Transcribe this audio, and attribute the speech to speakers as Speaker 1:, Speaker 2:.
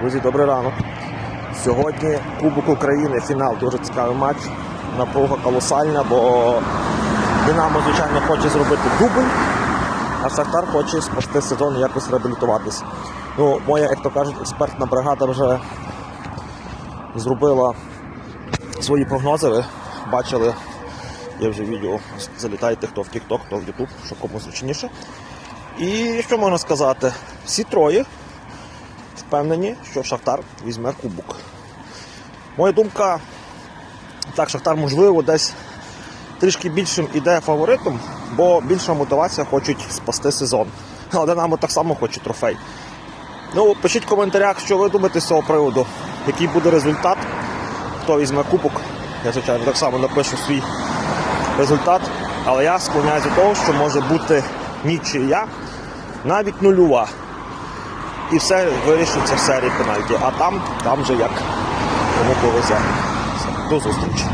Speaker 1: Друзі, добрий ранок. Сьогодні Кубок України, фінал, дуже цікавий матч. Напруга колосальна, бо Динамо, звичайно, хоче зробити дубль, а Шахтар хоче спасти сезон і якось реабілітуватись. Ну, моя, як то кажуть, експертна бригада вже зробила свої прогнози. Ви бачили, є вже відео. Залітайте хто в TikTok, хто в YouTube, що кому зручніше. І що можна сказати? Всі троє впевнені, що Шахтар візьме кубок. Моя думка, так, Шахтар, можливо, десь трішки більшим іде фаворитом, бо більша мотивація хочуть спасти сезон. Але Динамо так само хоче трофей. Ну, пишіть в коментарях, що ви думаєте з цього приводу, який буде результат, хто візьме кубок. Я, звичайно, так само напишу свій результат. Але я склоняюся до того, що може бути нічия, навіть нульова і все вирішиться в серії пенальті. А там, там же як кому повезе. До зустрічі.